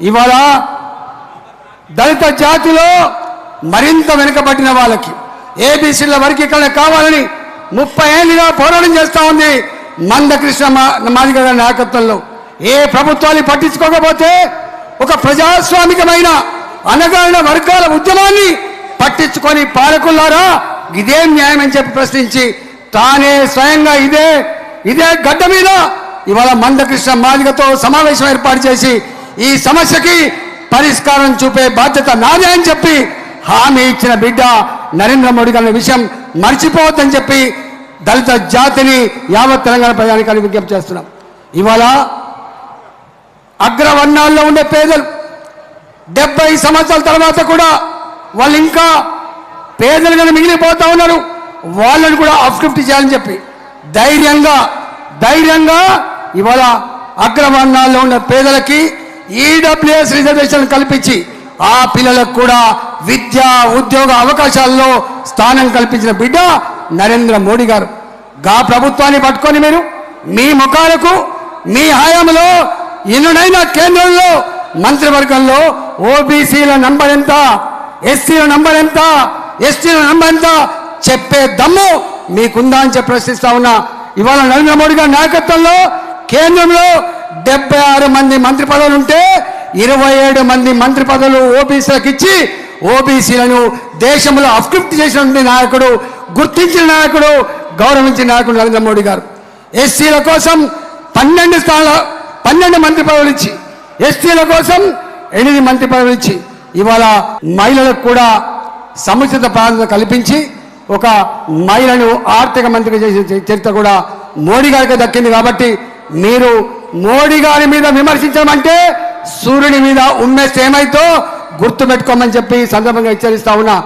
ఇవాళ దళిత జాతిలో మరింత వెనుకబడిన వాళ్ళకి ఏబీసీల వర్గీకరణ కావాలని ముప్పై ఏళ్ళుగా పోరాటం చేస్తూ ఉంది మందకృష్ణ మా- మాదిగ గారి నాయకత్వంలో. ఏ ప్రభుత్వాన్ని పట్టించుకోకపోతే ఒక ప్రజాస్వామికమైన అనగారిన వర్గాల ఉద్యమాన్ని పట్టించుకొని పాలకులారా ఇదేం న్యాయం అని చెప్పి ప్రశ్నించి తానే స్వయంగా ఇదే ఇదే గడ్డ మీద ఇవాళ మందకృష్ణ మాదిగతో సమావేశం ఏర్పాటు చేసి ఈ సమస్యకి పరిష్కారం చూపే బాధ్యత నాదే అని చెప్పి హామీ ఇచ్చిన బిడ్డ నరేంద్ర మోడీ గారి విషయం మర్చిపోవద్దని చెప్పి దళిత జాతిని యావత్ తెలంగాణ ప్రజానికాన్ని విజ్ఞప్తి చేస్తున్నాం. ఇవాళ అగ్రవర్ణాల్లో ఉండే పేదలు డెబ్బై సంవత్సరాల తర్వాత కూడా వాళ్ళు ఇంకా పేదలుగానే మిగిలిపోతా ఉన్నారు వాళ్ళని కూడా అప్లిఫ్ట్ చేయాలని చెప్పి ధైర్యంగా ధైర్యంగా ఇవాళ అగ్రవర్ణాల్లో ఉన్న పేదలకి ఈడబ్ల్యూఎస్ రిజర్వేషన్ కల్పించి ఆ పిల్లలకు కూడా విద్య ఉద్యోగ అవకాశాల్లో స్థానం కల్పించిన బిడ్డ నరేంద్ర మోడీ గారు. గా ప్రభుత్వాన్ని పట్టుకొని మీరు మీ ముఖాలకు మీ హయాంలో ఎన్నునైనా కేంద్రంలో మంత్రివర్గంలో ఓబీసీల నంబర్ ఎంత ఎస్సీల నంబర్ ఎంత ఎస్టీల నంబర్ ఎంత చెప్పే దమ్ము మీకుందా అని చెప్పి ప్రశ్నిస్తా ఉన్నా. ఇవాళ నరేంద్ర మోడీ గారి నాయకత్వంలో కేంద్రంలో డెబ్బై ఆరు మంది మంత్రి పదవులు ఉంటే ఇరవై ఏడు మంది మంత్రి పదవులు ఓబీసీలకు ఇచ్చి ఓబీసీలను దేశంలో అప్లిఫ్ట్ చేసినటువంటి నాయకుడు గుర్తించిన నాయకుడు గౌరవించిన నాయకుడు నరేంద్ర మోడీ గారు. ఎస్సీల కోసం పన్నెండు స్థానాల పన్నెండు మంత్రి పదవులు ఇచ్చి ఎస్టీల కోసం ఎనిమిది మంత్రి పదవులు ఇచ్చి ఇవాళ మహిళలకు కూడా సముచిత ప్రాధాన్యత కల్పించి ఒక మహిళను ఆర్థిక మంత్రిగా చేసిన చరిత్ర కూడా మోడీ గారికి దక్కింది కాబట్టి మీరు మోడీ గారి మీద విమర్శించడం అంటే సూర్యుని మీద ఉమ్మేస్తే ఏమైతో గుర్తుపెట్టుకోమని చెప్పి సందర్భంగా హెచ్చరిస్తా ఉన్నా.